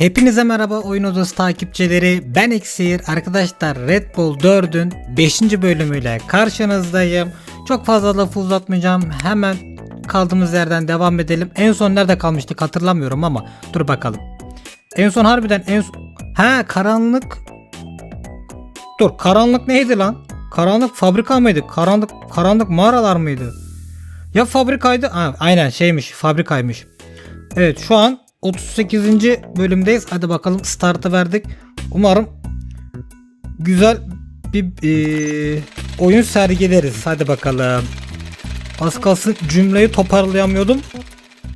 Hepinize merhaba oyun odası takipçileri. Ben Eksir. Arkadaşlar Red Bull 4'ün 5. bölümüyle karşınızdayım. Çok fazla lafı uzatmayacağım. Hemen kaldığımız yerden devam edelim. En son nerede kalmıştık hatırlamıyorum ama dur bakalım. En son harbiden en ha karanlık. Dur karanlık neydi lan? Karanlık fabrika mıydı? Karanlık karanlık mağaralar mıydı? Ya fabrikaydı? Ha, aynen şeymiş fabrikaymış. Evet şu an 38. bölümdeyiz. Hadi bakalım startı verdik. Umarım güzel bir eee, oyun sergileriz. Hadi bakalım. Az kalsın cümleyi toparlayamıyordum.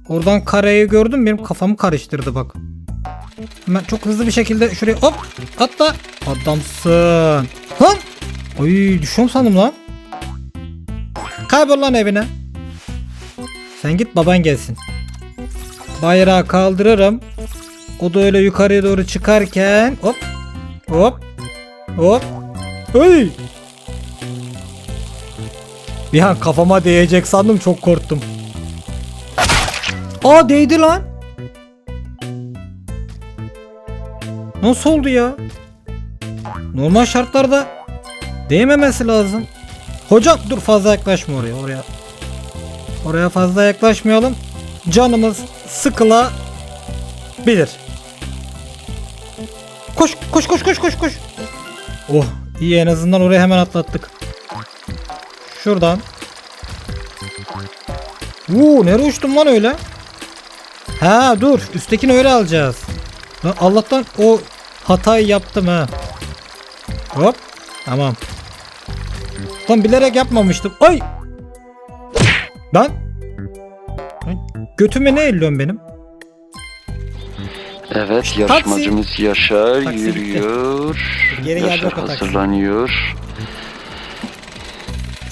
Oradan kareyi gördüm benim kafamı karıştırdı bak. Hemen çok hızlı bir şekilde şuraya hop atla. Adamsın. Lan. Ay düşüyorum sandım lan. Kaybol lan evine. Sen git baban gelsin. Bayrağı kaldırırım. O da öyle yukarıya doğru çıkarken hop hop hop Hey! Bir an kafama değecek sandım çok korktum. Aa değdi lan. Nasıl oldu ya? Normal şartlarda değmemesi lazım. Hocam dur fazla yaklaşma oraya oraya. Oraya fazla yaklaşmayalım. Canımız sıkıla bilir. Koş koş koş koş koş koş. Oh iyi en azından oraya hemen atlattık. Şuradan. Uuu nereye uçtum lan öyle? Ha dur üsttekini öyle alacağız. Allah'tan o hatayı yaptım ha. Hop tamam. Lan bilerek yapmamıştım. Ay! Lan Götüme ne elliyorsun benim? Evet yarışmacımız Yaşar Taksi yürüyor. Geri geldi Yaşar o taksi. hazırlanıyor.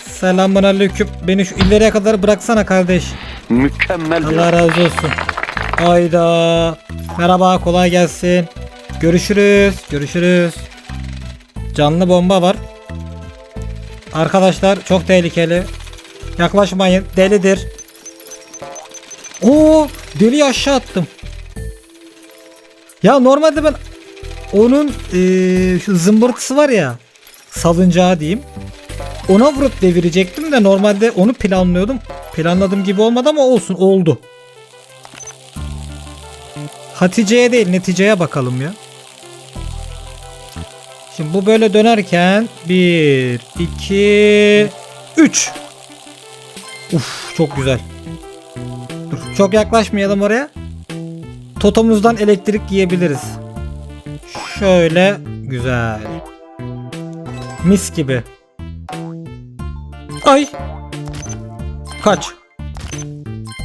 Selamun aleyküm. Beni şu ileriye kadar bıraksana kardeş. Mükemmel bir Allah razı olsun. Hayda. Merhaba kolay gelsin. Görüşürüz. Görüşürüz. Canlı bomba var. Arkadaşlar çok tehlikeli. Yaklaşmayın. Delidir. Oo, deli aşağı attım. Ya normalde ben onun eee, şu zımbırtısı var ya salıncağı diyeyim. Ona vurup devirecektim de normalde onu planlıyordum. Planladığım gibi olmadı ama olsun oldu. Hatice'ye değil neticeye bakalım ya. Şimdi bu böyle dönerken 1, 2, 3. Uf çok güzel. Dur çok yaklaşmayalım oraya. Totomuzdan elektrik yiyebiliriz. Şöyle güzel. Mis gibi. Ay. Kaç.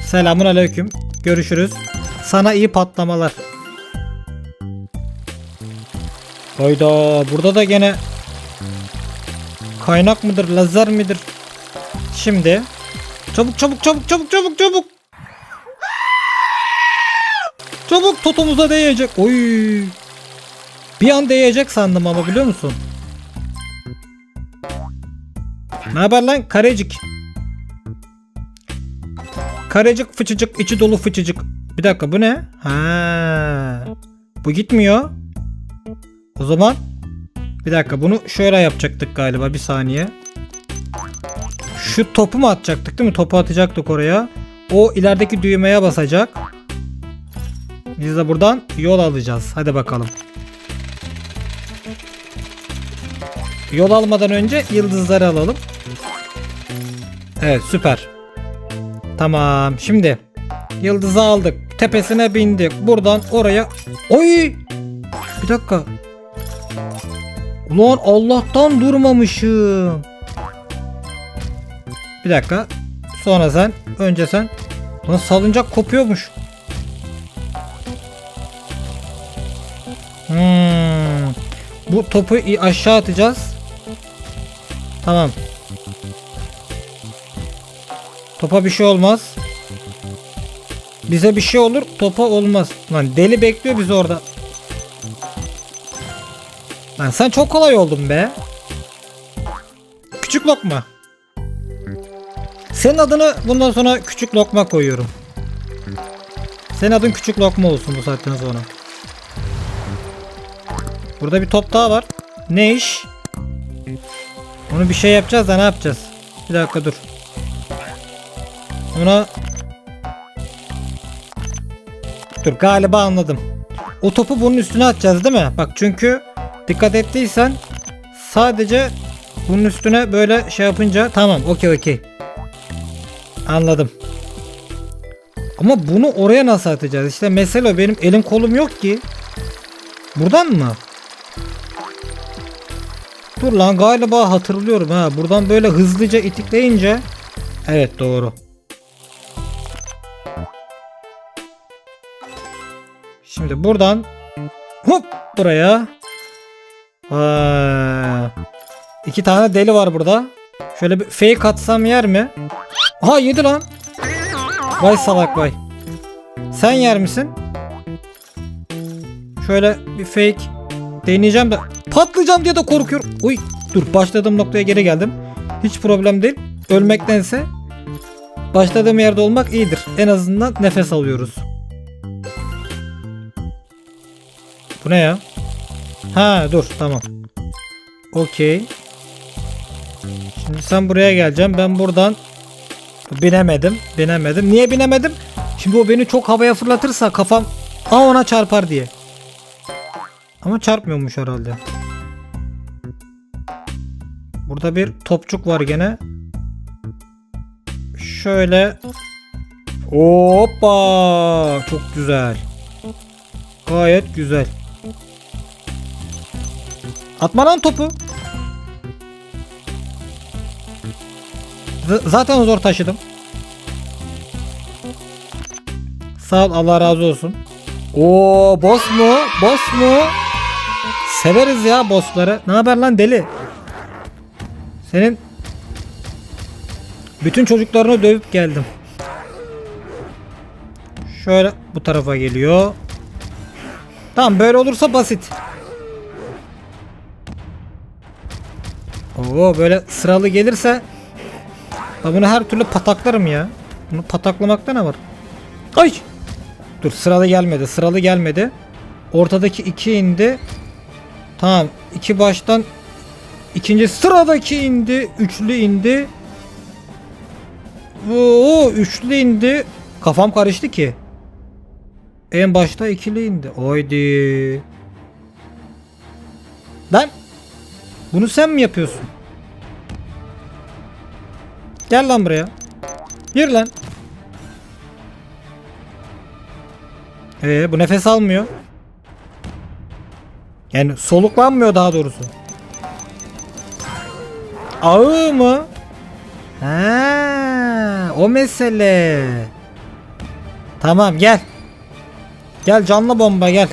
Selamun aleyküm. Görüşürüz. Sana iyi patlamalar. Hayda burada da gene kaynak mıdır lazer midir? Şimdi çabuk çabuk çabuk çabuk çabuk çabuk. Çabuk totomuza değecek. Oy. Bir an değecek sandım ama biliyor musun? Ne haber lan karecik? Karecik fıçıcık içi dolu fıçıcık. Bir dakika bu ne? Ha. Bu gitmiyor. O zaman bir dakika bunu şöyle yapacaktık galiba bir saniye. Şu topu mu atacaktık değil mi? Topu atacaktık oraya. O ilerideki düğmeye basacak. Biz de buradan yol alacağız. Hadi bakalım. Yol almadan önce yıldızları alalım. Evet süper. Tamam şimdi yıldızı aldık. Tepesine bindik. Buradan oraya. Oy! Bir dakika. Ulan Allah'tan durmamışım. Bir dakika. Sonra sen. Önce sen. Lan salıncak kopuyormuş. Bu topu aşağı atacağız. Tamam. Topa bir şey olmaz. Bize bir şey olur, topa olmaz. Lan deli bekliyor bizi orada. Lan sen çok kolay oldun be. Küçük lokma. Senin adını bundan sonra küçük lokma koyuyorum. Senin adın küçük lokma olsun bu saatten sonra. Burada bir top daha var. Ne iş? Onu bir şey yapacağız da ne yapacağız? Bir dakika dur. Ona Dur galiba anladım. O topu bunun üstüne atacağız değil mi? Bak çünkü dikkat ettiysen sadece bunun üstüne böyle şey yapınca tamam okey okey. Anladım. Ama bunu oraya nasıl atacağız? İşte mesele benim elim kolum yok ki. Buradan mı? Dur lan galiba hatırlıyorum ha. Buradan böyle hızlıca itikleyince. Evet doğru. Şimdi buradan hop buraya. Aa, iki tane deli var burada. Şöyle bir fake atsam yer mi? Aha yedi lan. Vay salak vay. Sen yer misin? Şöyle bir fake deneyeceğim de patlayacağım diye de korkuyorum. Uy dur başladığım noktaya geri geldim. Hiç problem değil. Ölmektense başladığım yerde olmak iyidir. En azından nefes alıyoruz. Bu ne ya? Ha dur tamam. Okey. Şimdi sen buraya geleceğim. Ben buradan binemedim. Binemedim. Niye binemedim? Şimdi o beni çok havaya fırlatırsa kafam Aa ona çarpar diye. Ama çarpmıyormuş herhalde. Burada bir topçuk var gene. Şöyle. Hoppa! Çok güzel. Gayet güzel. Atma lan topu. Z- zaten zor taşıdım. Sağ ol Allah razı olsun. Oo boss mu? Boss mu? Severiz ya bossları. Ne haber lan deli? Senin bütün çocuklarını dövüp geldim. Şöyle bu tarafa geliyor. Tamam böyle olursa basit. Oo böyle sıralı gelirse ben bunu her türlü pataklarım ya. Bunu pataklamakta ne var? Ay! Dur sıralı gelmedi. Sıralı gelmedi. Ortadaki iki indi. Tamam. iki baştan ikinci sıradaki indi. Üçlü indi. Oo, üçlü indi. Kafam karıştı ki. En başta ikili indi. Haydi. Lan. Bunu sen mi yapıyorsun? Gel lan buraya. Gir lan. Ee, bu nefes almıyor. Yani soluklanmıyor daha doğrusu. Ağı mı? Ha, o mesele. Tamam gel. Gel canlı bomba gel.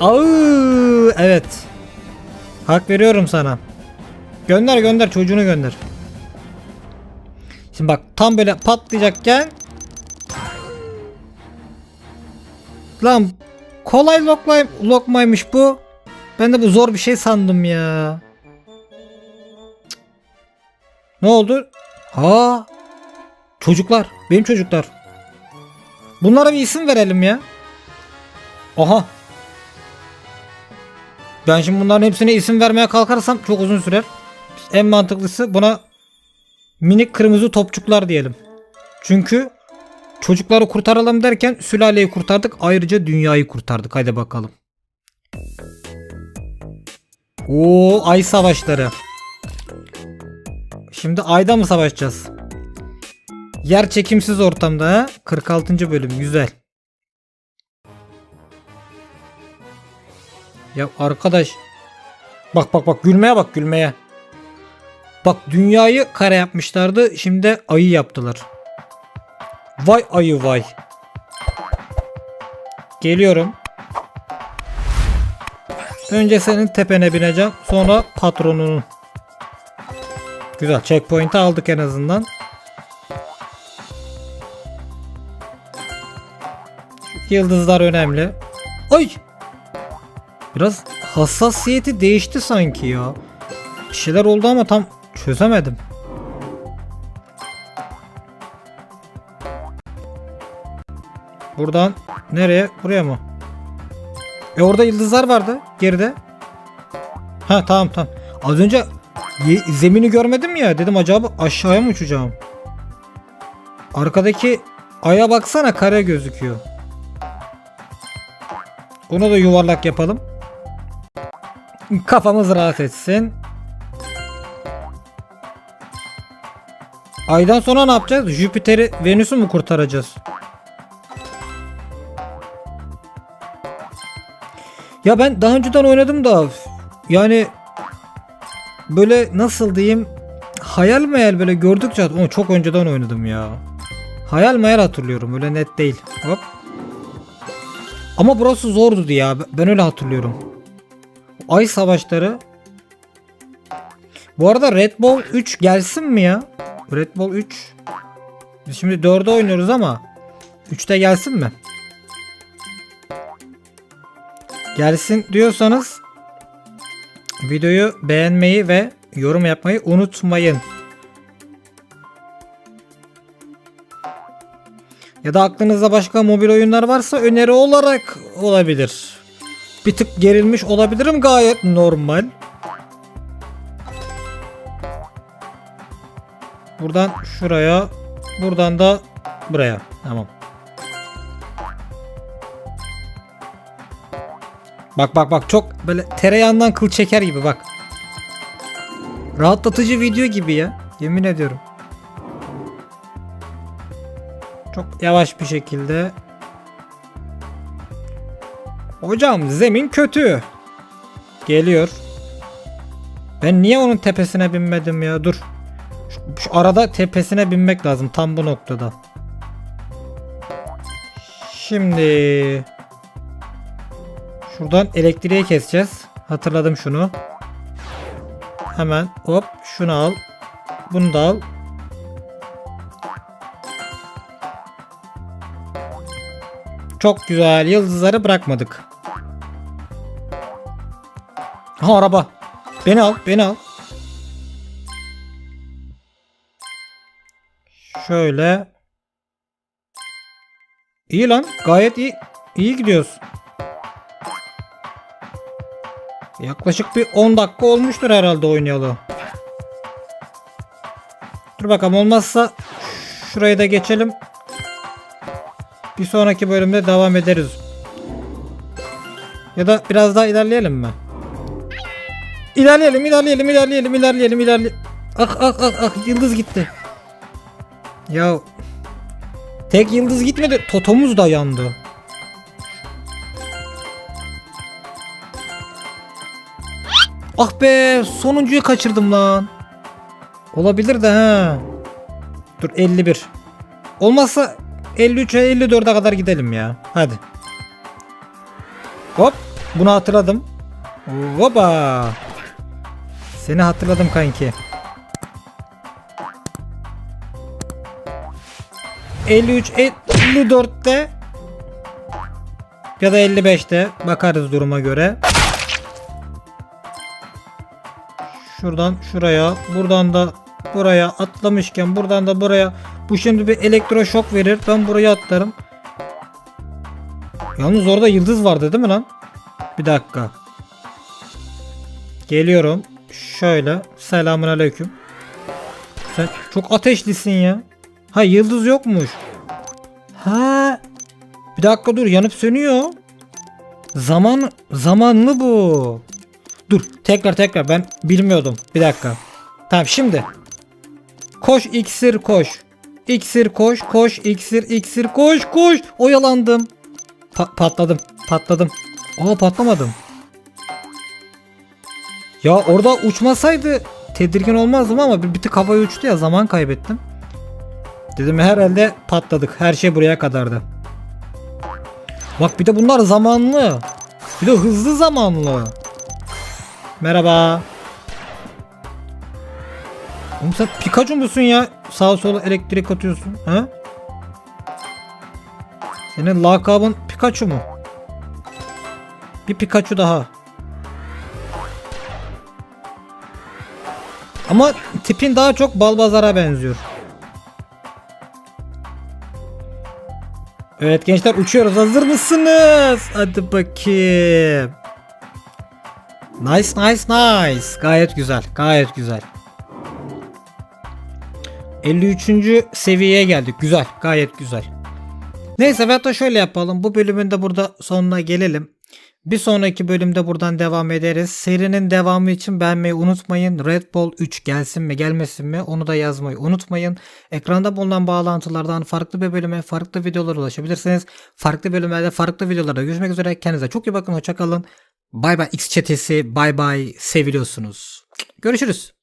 Ağı, evet. Hak veriyorum sana. Gönder gönder çocuğunu gönder. Şimdi bak tam böyle patlayacakken Lan kolay lokmay, lokmaymış bu. Ben de bu zor bir şey sandım ya. Cık. Ne oldu? Ha. Çocuklar. Benim çocuklar. Bunlara bir isim verelim ya. Aha. Ben şimdi bunların hepsine isim vermeye kalkarsam çok uzun sürer. En mantıklısı buna minik kırmızı topçuklar diyelim. Çünkü çocukları kurtaralım derken sülaleyi kurtardık. Ayrıca dünyayı kurtardık. Haydi bakalım. Oo ay savaşları. Şimdi ayda mı savaşacağız? Yer çekimsiz ortamda ha? 46. bölüm güzel. Ya arkadaş. Bak bak bak gülmeye bak gülmeye. Bak dünyayı kare yapmışlardı. Şimdi ayı yaptılar. Vay ayı vay. Geliyorum. Önce senin tepene bineceğim. Sonra patronunun. Güzel. Checkpoint'i aldık en azından. Yıldızlar önemli. Ay! Biraz hassasiyeti değişti sanki ya. Bir şeyler oldu ama tam çözemedim. Buradan nereye? Buraya mı? E orada yıldızlar vardı geride. Ha tamam tamam. Az önce zemini görmedim ya. Dedim acaba aşağıya mı uçacağım? Arkadaki aya baksana kare gözüküyor. Onu da yuvarlak yapalım. Kafamız rahat etsin. Aydan sonra ne yapacağız? Jüpiter'i, Venüs'ü mü kurtaracağız? Ya ben daha önceden oynadım da yani böyle nasıl diyeyim hayal meyal böyle gördükçe onu çok önceden oynadım ya. Hayal meyal hatırlıyorum öyle net değil. Hop. Ama burası zordu ya ben öyle hatırlıyorum. Ay savaşları. Bu arada Red Bull 3 gelsin mi ya? Red Bull 3. Biz şimdi 4'e oynuyoruz ama 3'te gelsin mi? Gelsin diyorsanız videoyu beğenmeyi ve yorum yapmayı unutmayın. Ya da aklınızda başka mobil oyunlar varsa öneri olarak olabilir. Bir tık gerilmiş olabilirim gayet normal. Buradan şuraya, buradan da buraya. Tamam. Bak bak bak çok böyle tereyağından kıl çeker gibi bak. Rahatlatıcı video gibi ya. Yemin ediyorum. Çok yavaş bir şekilde. Hocam zemin kötü. Geliyor. Ben niye onun tepesine binmedim ya? Dur. Şu, şu arada tepesine binmek lazım tam bu noktada. Şimdi şuradan elektriği keseceğiz. Hatırladım şunu. Hemen hop şunu al. Bunu da al. Çok güzel. Yıldızları bırakmadık. Ha araba. Beni al, beni al. Şöyle. İyi lan. Gayet iyi. İyi gidiyoruz. Yaklaşık bir 10 dakika olmuştur herhalde oynayalı. Dur bakalım olmazsa şurayı da geçelim. Bir sonraki bölümde devam ederiz. Ya da biraz daha ilerleyelim mi? İlerleyelim, ilerleyelim, ilerleyelim, ilerleyelim, ilerleyelim. Ah ah ah ah yıldız gitti. Ya tek yıldız gitmedi. Totomuz da yandı. Ah be sonuncuyu kaçırdım lan. Olabilir de ha. Dur 51. Olmazsa 53'e 54'e kadar gidelim ya. Hadi. Hop. Bunu hatırladım. Hopa. Seni hatırladım kanki. 53 54'te ya da 55'te bakarız duruma göre. Şuradan şuraya, buradan da buraya atlamışken buradan da buraya bu şimdi bir elektroşok verir. Ben buraya atlarım. Yalnız orada yıldız vardı değil mi lan? Bir dakika. Geliyorum. Şöyle. Selamun aleyküm. Sen çok ateşlisin ya. Ha yıldız yokmuş. Ha. Bir dakika dur yanıp sönüyor. Zaman zamanlı bu. Dur tekrar tekrar ben bilmiyordum. Bir dakika. Tamam şimdi. Koş iksir koş. İksir koş koş iksir iksir koş koş. Oyalandım. Pa- patladım patladım. Aa patlamadım. Ya orada uçmasaydı tedirgin olmazdım ama bir, bir tık havaya uçtu ya zaman kaybettim. Dedim herhalde patladık. Her şey buraya kadardı. Bak bir de bunlar zamanlı. Bir de hızlı zamanlı. Merhaba. Oğlum sen Pikachu musun ya? Sağa sola elektrik atıyorsun. Ha? Senin lakabın Pikachu mu? Bir Pikachu daha. Ama tipin daha çok Balbazar'a benziyor. Evet gençler uçuyoruz. Hazır mısınız? Hadi bakayım. Nice nice nice. Gayet güzel. Gayet güzel. 53. seviyeye geldik. Güzel. Gayet güzel. Neyse da şöyle yapalım. Bu bölümün de burada sonuna gelelim. Bir sonraki bölümde buradan devam ederiz. Serinin devamı için beğenmeyi unutmayın. Red Bull 3 gelsin mi gelmesin mi onu da yazmayı unutmayın. Ekranda bulunan bağlantılardan farklı bir bölüme farklı videolara ulaşabilirsiniz. Farklı bölümlerde farklı videolarda görüşmek üzere. Kendinize çok iyi bakın. Hoşçakalın. Bay bay X çetesi. Bay bay. Seviliyorsunuz. Görüşürüz.